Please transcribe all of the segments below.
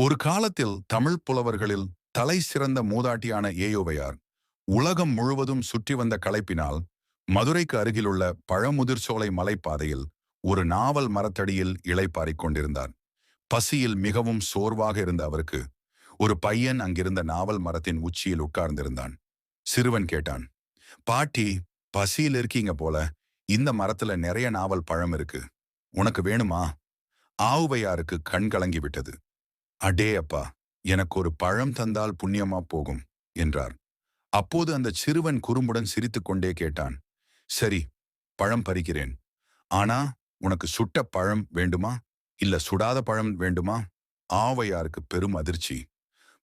ஒரு காலத்தில் தமிழ் புலவர்களில் தலை சிறந்த மூதாட்டியான ஏயோவையார் உலகம் முழுவதும் சுற்றி வந்த களைப்பினால் மதுரைக்கு அருகிலுள்ள பழமுதிர் சோலை மலைப்பாதையில் ஒரு நாவல் மரத்தடியில் இளைப்பாறிக் கொண்டிருந்தார். பசியில் மிகவும் சோர்வாக இருந்த அவருக்கு ஒரு பையன் அங்கிருந்த நாவல் மரத்தின் உச்சியில் உட்கார்ந்திருந்தான். சிறுவன் கேட்டான் பாட்டி பசியில் இருக்கீங்க போல. இந்த மரத்துல நிறைய நாவல் பழம் இருக்கு. உனக்கு வேணுமா? ஆவுவையாருக்கு கண் கலங்கி விட்டது. அடே அப்பா எனக்கு ஒரு பழம் தந்தால் புண்ணியமா போகும் என்றார். அப்போது அந்த சிறுவன் குறும்புடன் சிரித்துக்கொண்டே கேட்டான் சரி பழம் பறிக்கிறேன். ஆனா உனக்கு சுட்ட பழம் வேண்டுமா? இல்ல சுடாத பழம் வேண்டுமா? ஆவையாருக்கு பெரும் அதிர்ச்சி.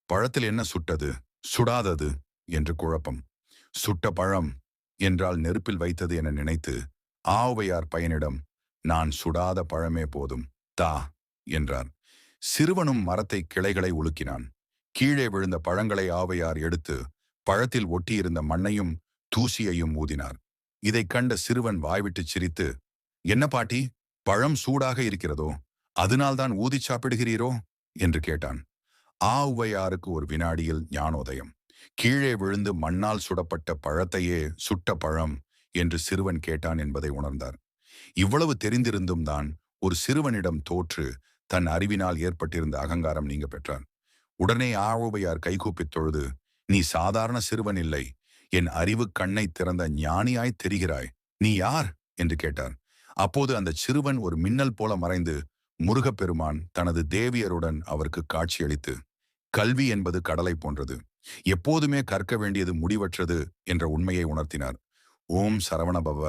பழத்தில் என்ன சுட்டது? சுடாதது என்று குழப்பம். சுட்ட பழம் என்றால் நெருப்பில் வைத்தது என நினைத்து ஆவையார் பையனிடம் நான் சுடாத பழமே போதும் தா என்றார். சிறுவனும் மரத்தை கிளைகளை உலுக்கினான். கீழே விழுந்த பழங்களை ஆவையார் எடுத்து பழத்தில் ஒட்டியிருந்த மண்ணையும் தூசியையும் ஊதினார். இதைக் கண்ட சிறுவன் வாய்விட்டுச் சிரித்து என்ன பாட்டி பழம் சூடாக இருக்கிறதோ அதனால்தான் ஊதிச் சாப்பிடுகிறீரோ? என்று கேட்டான். ஆ உவையாருக்கு ஒரு வினாடியில் ஞானோதயம். கீழே விழுந்து மண்ணால் சுடப்பட்ட பழத்தையே சுட்ட பழம் என்று சிறுவன் கேட்டான் என்பதை உணர்ந்தார். இவ்வளவு தெரிந்திருந்தும் தான் ஒரு சிறுவனிடம் தோற்று தன் அறிவினால் ஏற்பட்டிருந்த அகங்காரம் நீங்க பெற்றார் உடனே ஆழோபையார் கைகூப்பித் தொழுது நீ சாதாரண சிறுவன் இல்லை. என் அறிவு கண்ணை திறந்த ஞானியாய் தெரிகிறாய். நீ யார்? என்று கேட்டார் அப்போது அந்த சிறுவன் ஒரு மின்னல் போல மறைந்து முருகப்பெருமான் தனது தேவியருடன் அவருக்கு காட்சியளித்து கல்வி என்பது கடலை போன்றது. எப்போதுமே கற்க வேண்டியது முடிவற்றது என்ற உண்மையை உணர்த்தினார். ஓம் சரவணபவ